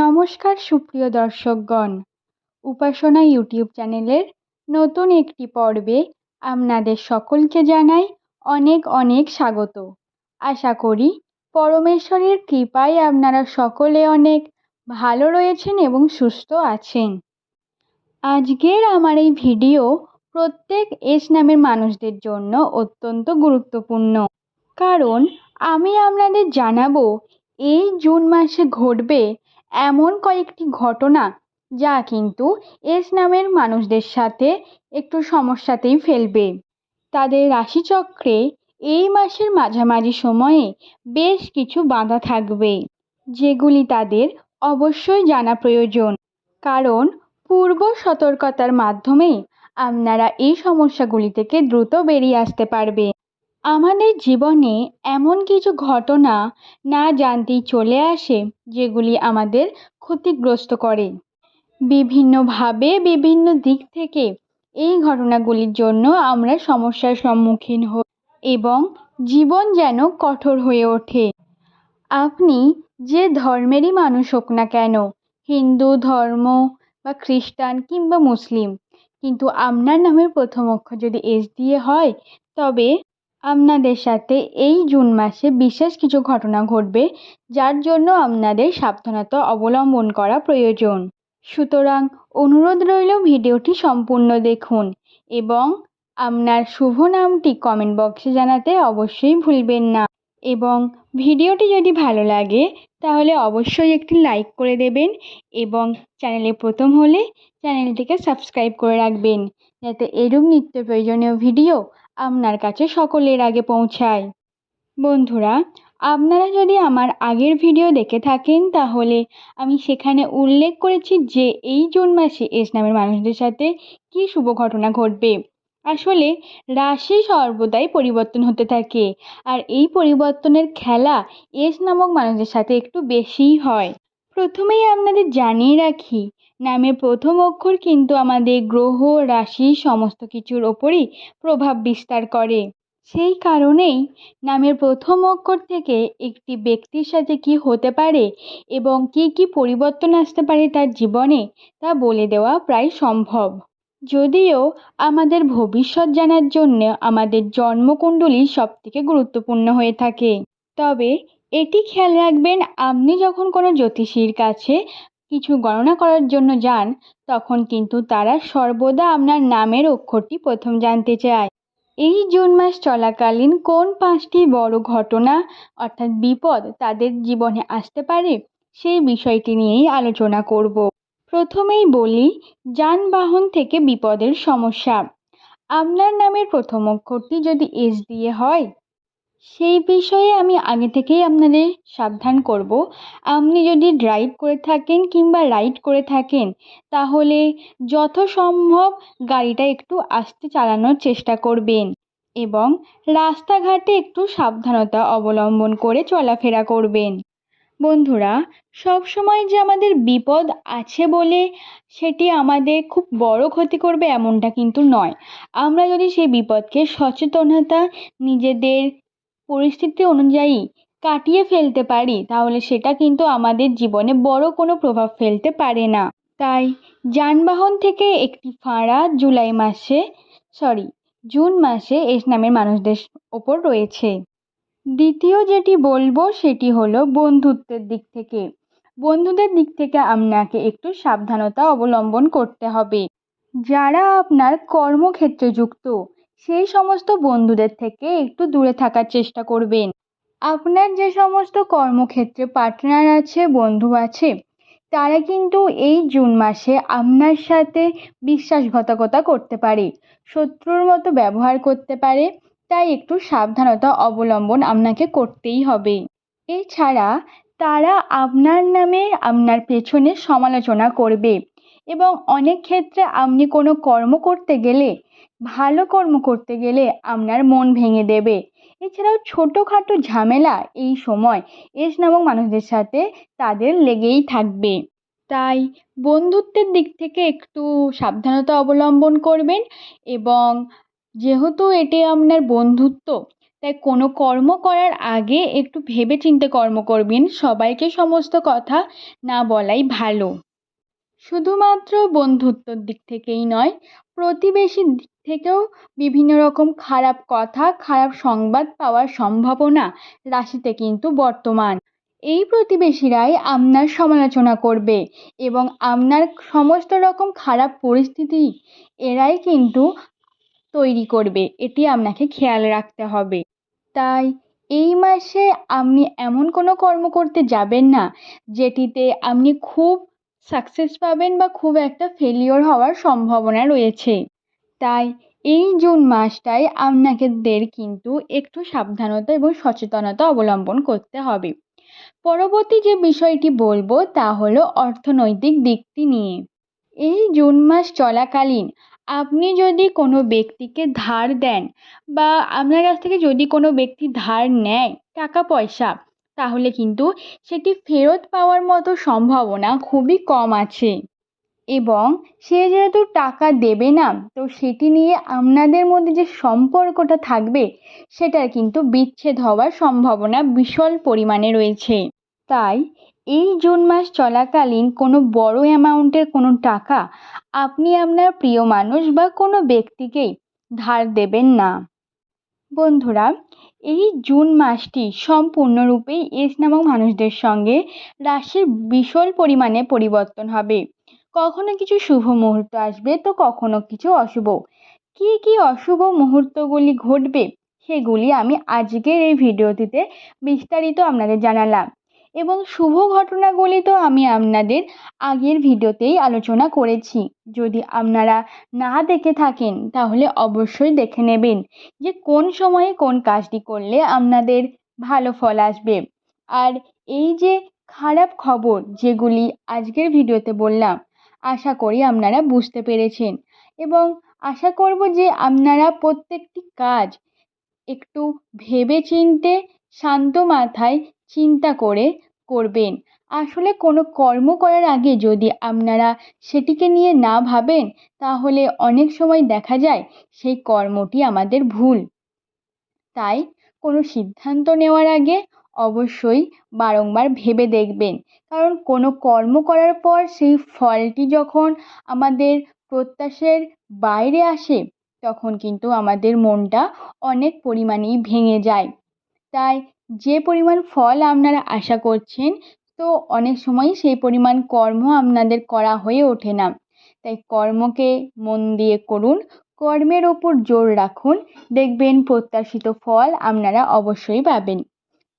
নমস্কার সুপ্রিয় দর্শকগণ। উপাসনা ইউটিউব চ্যানেলের নতুন একটি পর্বে আপনাদের সকলকে জানাই অনেক অনেক স্বাগত। আশা করি পরমেশ্বরের কৃপায় আপনারা সকলে অনেক ভালো রয়েছেন এবং সুস্থ আছেন। আজকের আমার এই ভিডিও প্রত্যেক এস নামের মানুষদের জন্য অত্যন্ত গুরুত্বপূর্ণ। কারণ আমি আপনাদের জানাব, এই জুন মাসে ঘটবে এমন কয়েকটি ঘটনা যা কিন্তু এস নামের মানুষদের সাথে একটু সমস্যাতেই ফেলবে। তাদের রাশিচক্রে এই মাসের মাঝামাঝি সময়ে বেশ কিছু বাধা থাকবে, যেগুলি তাদের অবশ্যই জানা প্রয়োজন। কারণ পূর্ব সতর্কতার মাধ্যমেই আপনারা এই সমস্যাগুলি থেকে দ্রুত বেরিয়ে আসতে পারবে আমাদের জীবনে এমন কিছু ঘটনা না জানতেই চলে আসে, যেগুলি আমাদের ক্ষতিগ্রস্ত করে। বিভিন্নভাবে বিভিন্ন দিক থেকে এই ঘটনাগুলির জন্য আমরা সমস্যার সম্মুখীন হই এবং জীবন যেন কঠোর হয়ে ওঠে। আপনি যে ধর্মেরই মানুষ হোক না কেন, হিন্দু, ধর্ম বা খ্রিস্টান কিংবা মুসলিম, কিন্তু আপনার নামের প্রথম অক্ষর যদি এস দিয়ে হয়, তবে আপনাদের সাথে এই জুন মাসে বিশেষ কিছু ঘটনা ঘটবে, যার জন্য আপনাদের সাবধানতা অবলম্বন করা প্রয়োজন। সুতরাং অনুরোধ রইল ভিডিওটি সম্পূর্ণ দেখুন এবং আপনার শুভ নামটি কমেন্ট বক্সে জানাতে অবশ্যই ভুলবেন না। এবং ভিডিওটি যদি ভালো লাগে, তাহলে অবশ্যই একটি লাইক করে দেবেন এবং চ্যানেলে প্রথম হলে চ্যানেলটিকে সাবস্ক্রাইব করে রাখবেন, যাতে এরূপ নিত্য প্রয়োজনীয় ভিডিও আপনার কাছে সকলের আগে পৌঁছায়। বন্ধুরা, আপনারা যদি আমার আগের ভিডিও দেখে থাকেন, তাহলে আমি সেখানে উল্লেখ করেছি যে এই জুন মাসে এস নামের মানুষদের সাথে কী শুভ ঘটনা ঘটবে। আসলে রাশি সর্বদাই পরিবর্তন হতে থাকে, আর এই পরিবর্তনের খেলা এস নামক মানুষদের সাথে একটু বেশিই হয়। প্রথমেই আপনাদের জানিয়ে রাখি নামের প্রথম অক্ষর কিন্তু আমাদের গ্রহ, রাশি সমস্ত কিছুর ওপরই প্রভাব বিস্তার করে। সেই কারণেই নামের প্রথম অক্ষর থেকে একটি ব্যক্তির সাথে কি হতে পারে এবং কি কি পরিবর্তন আসতে পারে তার জীবনে তা বলে দেওয়া প্রায় সম্ভব। যদিও আমাদের ভবিষ্যৎ জানার জন্য আমাদের জন্মকুণ্ডলী সবথেকে গুরুত্বপূর্ণ হয়ে থাকে। তবে এটি খেয়াল রাখবেন, আপনি যখন কোনো জ্যোতিষীর কাছে কিছু গণনা করার জন্য যান, তখন কিন্তু তারা সর্বদা আপনার নামের অক্ষরটি প্রথম জানতে চায়। এই জুন মাস চলাকালীন কোন পাঁচটি বড় ঘটনা, অর্থাৎ বিপদ, তাদের জীবনে আসতে পারে? সেই বিষয়টি নিয়েই আলোচনা করব। প্রথমেই বলি, যানবাহন থেকে বিপদের সমস্যা। আপনার নামের প্রথম অক্ষরটি যদি এস দিয়ে হয় সেই বিষয়ে আমি আগে থেকেই আপনাদের সাবধান করব। আপনি যদি ড্রাইভ করে থাকেন কিংবা রাইড করে থাকেন, তাহলে যথাসম্ভব গাড়িটা একটু আস্তে চালানোর চেষ্টা করবেন এবং রাস্তাঘাটে একটু সাবধানতা অবলম্বন করে চলাফেরা করবেন। বন্ধুরা সব সময় যে আমাদের বিপদ আছে বলে সেটি আমাদের খুব বড় ক্ষতি করবে এমনটা কিন্তু নয়। আমরা যদি সেই বিপদকে সচেতনতা নিজেদের পরিস্থিতি অনুযায়ী কাটিয়ে ফেলতে পারি, তাহলে সেটা কিন্তু আমাদের জীবনে বড় কোনো প্রভাব ফেলতে পারে না। তাই যানবাহন থেকে একটি ফাঁড়া জুলাই মাসে সরি জুন মাসে এস নামের মানুষদের ওপর রয়েছে। দ্বিতীয় যেটি বলব সেটি হলো বন্ধুত্বের দিক থেকে। বন্ধুদের দিক থেকে আপনাকে একটু সাবধানতা অবলম্বন করতে হবে। যারা আপনার কর্মক্ষেত্রে যুক্ত সেই সমস্ত বন্ধুদের থেকে একটু দূরে থাকার চেষ্টা করবেন। আপনার যে সমস্ত কর্মক্ষেত্রে পার্টনার আছে, বন্ধু আছে, তারা কিন্তু এই জুন মাসে আপনার সাথে বিশ্বাসঘাতকতা করতে পারে, শত্রুর মতো ব্যবহার করতে পারে, তাই একটু সাবধানতা অবলম্বন আপনাকে করতেই হবে। এছাড়া তারা আপনার নামে আপনার পেছনে সমালোচনা করবে এবং অনেক ক্ষেত্রে আপনি কোনো কর্ম করতে গেলে ভালো কর্ম করতে গেলে আপনার মন ভেঙে দেবে। এছাড়াও ছোটোখাটো ঝামেলা এই সময় এস নামক মানুষদের সাথে তাদের লেগেই থাকবে। তাই বন্ধুত্বের দিক থেকে একটু সাবধানতা অবলম্বন করবেন এবং যেহেতু এটি আপনার বন্ধুত্ব, তাই কোনো কর্ম করার আগে একটু ভেবে ভেবেচিন্তে কর্ম করবেন। সবাইকে সমস্ত কথা না বলাই ভালো। শুধুমাত্র বন্ধুত্বর দিক থেকেই নয়, প্রতিবেশীর দিক থেকেও বিভিন্ন রকম খারাপ কথা, খারাপ সংবাদ পাওয়ার সম্ভাবনা রাশিতে কিন্তু বর্তমান। এই প্রতিবেশীরাই আপনার সমালোচনা করবে এবং আপনার সমস্ত রকম খারাপ পরিস্থিতি এরাই কিন্তু তৈরি করবে, এটি আপনাকে খেয়াল রাখতে হবে। তাই এই মাসে আপনি এমন কোনো কর্ম করতে যাবেন না, যেটিতে আপনি খুব সাকসেস পাবেন বা খুব একটা ফেলিওর হওয়ার সম্ভাবনা রয়েছে। তাই এই জুন মাসটায় আপনাদের কিন্তু একটু সাবধানতা এবং সচেতনতা অবলম্বন করতে হবে। পরবর্তী যে বিষয়টি বলব তা হলো অর্থনৈতিক দিকটি নিয়ে। এই জুন মাস চলাকালীন আপনি যদি কোনো ব্যক্তিকে ধার দেন বা আপনার কাছ থেকে যদি কোনো ব্যক্তি ধার নেয় টাকা পয়সা তাহলে কিন্তু সেটি ফেরত পাওয়ার মতো সম্ভাবনা খুবই কম আছে। এবং সে যেহেতু টাকা দেবে না, তো সেটি নিয়ে আপনাদের মধ্যে যে সম্পর্কটা থাকবে, সেটার কিন্তু বিচ্ছেদ হওয়ার সম্ভাবনা বিশাল পরিমাণে রয়েছে। তাই এই জুন মাস চলাকালীন কোনো বড় অ্যামাউন্টের কোনো টাকা আপনি আপনার প্রিয় মানুষ বা কোনো ব্যক্তিকেই ধার দেবেন না। বন্ধুরা এই জুন মাসটি সম্পূর্ণরূপেই এস নামক মানুষদের সঙ্গে রাশির বিশাল পরিমাণে পরিবর্তন হবে। কখনো কিছু শুভ মুহূর্ত আসবে, তো কখনো কিছু অশুভ। কি কি অশুভ মুহূর্তগুলি ঘটবে, সেগুলি আমি আজকের এই ভিডিওটিতে বিস্তারিত আপনাদের জানালাম। এবং শুভ ঘটনাগুলি তো আমি আপনাদের আগের ভিডিওতেই আলোচনা করেছি। যদি আপনারা না দেখে থাকেন, তাহলে অবশ্যই দেখে নেবেন যে কোন সময়ে কোন কাজটি করলে আপনাদের ভালো ফল আসবে। আর এই যে খারাপ খবর যেগুলি আজকের ভিডিওতে বললাম, আশা করি আপনারা বুঝতে পেরেছেন। এবং আশা করব যে আপনারা প্রত্যেকটি কাজ একটু ভেবে চিন্তে শান্ত মাথায় চিন্তা করে করবেন। আসলে কোনো কর্ম করার আগে যদি আপনারা সেটিকে নিয়ে না ভাবেন, তাহলে অনেক সময় দেখা যায় সেই কর্মটি আমাদের ভুল। তাই কোনো সিদ্ধান্ত নেওয়ার আগে অবশ্যই বারংবার ভেবে দেখবেন। কারণ কোনো কর্ম করার পর সেই ফলটি যখন আমাদের প্রত্যাশের বাইরে আসে, তখন কিন্তু আমাদের মনটা অনেক পরিমাণেই ভেঙে যায়। তাই যে পরিমাণ ফল আপনারা আশা করছেন, তো অনেক সময় সেই পরিমাণ কর্ম আপনাদের করা হয়ে ওঠে না। তাই কর্মকে মন দিয়ে করুন, কর্মের ওপর জোর রাখুন, দেখবেন প্রত্যাশিত ফল আপনারা অবশ্যই পাবেন।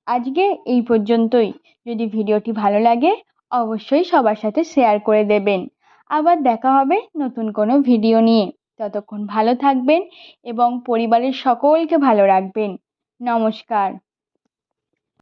আজকে এই পর্যন্তই। যদি ভিডিওটি ভালো লাগে, অবশ্যই সবার সাথে শেয়ার করে দেবেন। আবার দেখা হবে নতুন কোনো ভিডিও নিয়ে। ততক্ষণ ভালো থাকবেন এবং পরিবারের সকলকে ভালো রাখবেন। নমস্কার।